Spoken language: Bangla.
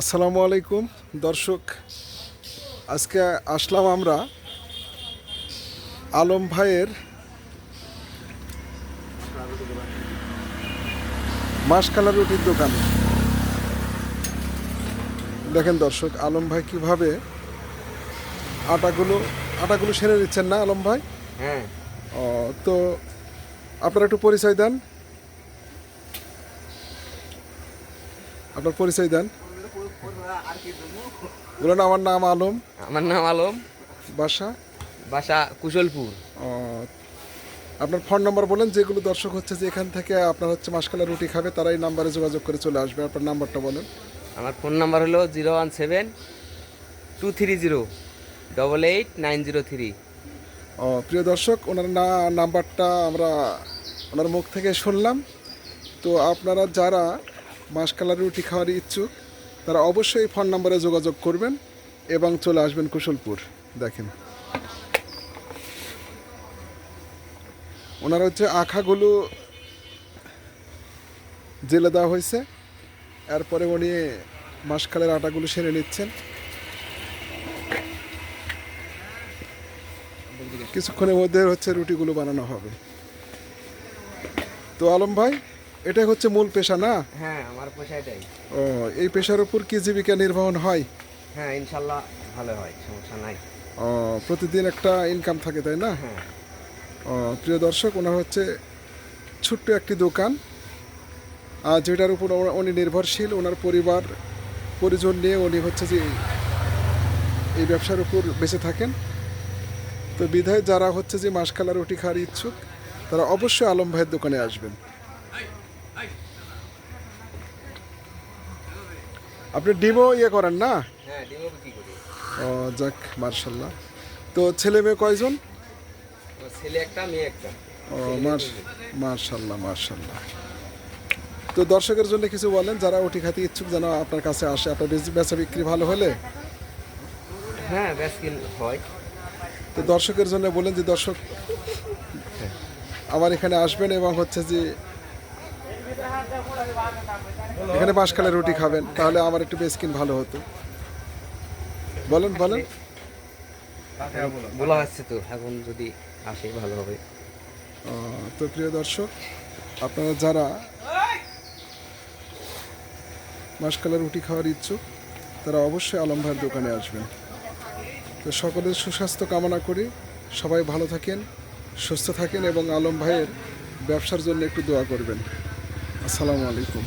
আসসালামু আলাইকুম দর্শক। আজকে আসলাম আমরা আলম ভাইয়ের মাসকালা রুটির দোকানে। দেখেন দর্শক আলম ভাই কীভাবে আটাগুলো আটাগুলো সেরে নিচ্ছেন না আলম ভাই? হ্যাঁ। ও, তো আপনারা একটু পরিচয় দেন। আপনার পরিচয় দেন। বলুন আমার নাম আলম। আমার নাম আলম। বাসা? বাসা কুশলপুর। আপনার ফোন নাম্বার বলেন যেগুলো দর্শক হচ্ছে যে এখান থেকে আপনার হচ্ছে মাসকালা রুটি খাবে তারা এই নাম্বারে যোগাযোগ করে চলে আসবে। আপনার নাম্বারটা বলেন। আমার ফোন নাম্বার হলো zero one seven two three zero double eight nine zero three. ও, প্রিয় দর্শক ওনার না নাম্বারটা আমরা ওনার মুখ থেকে শুনলাম। তো আপনারা যারা মাসকালা রুটি খাওয়ার ইচ্ছুক তারা অবশ্যই ফোন নাম্বারে যোগাযোগ করবেন এবং চলে আসবেন কুশলপুর। দেখেন। ওনার হচ্ছে আখাগুলো জেলে দেওয়া হয়েছে। এরপরে উনি মাসকালের আটাগুলো সেরে নিচ্ছেন। কিছুক্ষণের মধ্যে হচ্ছে রুটিগুলো বানানো হবে। তো আলম ভাই এটাই হচ্ছে মূল পেশা না? হ্যাঁ আমার পেশা এটাই। ও এই পেশার উপর কি জীবিকা নির্বাহন হয়? হ্যাঁ ইনশাল্লাহ ভালো হয় সমস্যা নাই। ও, প্রতিদিন একটা ইনকাম থাকে তাই না? হ্যাঁ। ও, প্রিয় দর্শক ওনার হচ্ছে ছোট্ট একটি দোকান। আর যেটার উপর উনি নির্ভরশীল ওনার পরিবার পরিজন নিয়ে উনি হচ্ছে যে এই ব্যবসার উপর বেঁচে থাকেন। তো বিধায় যারা হচ্ছে যে মাসকালা রুটি খাওয়ার ইচ্ছুক তারা অবশ্যই আলম ভাইয়ের দোকানে আসবেন। আপনি ডিমও ইয়ে করেন না? হ্যাঁ ও যাক মার্শাল্লাহ। তো ছেলে মেয়ে কয়জন? ছেলে একটা মেয়ে একটা। ও মার মার্শাল্লাহ মার্শাল্লাহ। তো দর্শকের জন্য কিছু বলেন যারা ওটি খাতে ইচ্ছুক যেন আপনার কাছে আসে আপনার বেচ- বিক্রি ভালো হলে? হ্যাঁ হয়। তো দর্শকের জন্য বলেন যে দর্শক আমার এখানে আসবেন এবং হচ্ছে যে এখানে বাঁশকালে রুটি খাবেন তাহলে আমার একটু বেসকিন ভালো হতো। বলেন বলেন। বলা হচ্ছে তো এখন যদি আসে ভালো হবে। তো প্রিয় দর্শক আপনারা যারা মাসকালের রুটি খাওয়ার ইচ্ছুক তারা অবশ্যই আলম ভাইয়ের দোকানে আসবেন। তো সকলের সুস্বাস্থ্য কামনা করি সবাই ভালো থাকেন সুস্থ থাকেন এবং আলম ভাইয়ের ব্যবসার জন্য একটু দোয়া করবেন। আসসালামু আলাইকুম।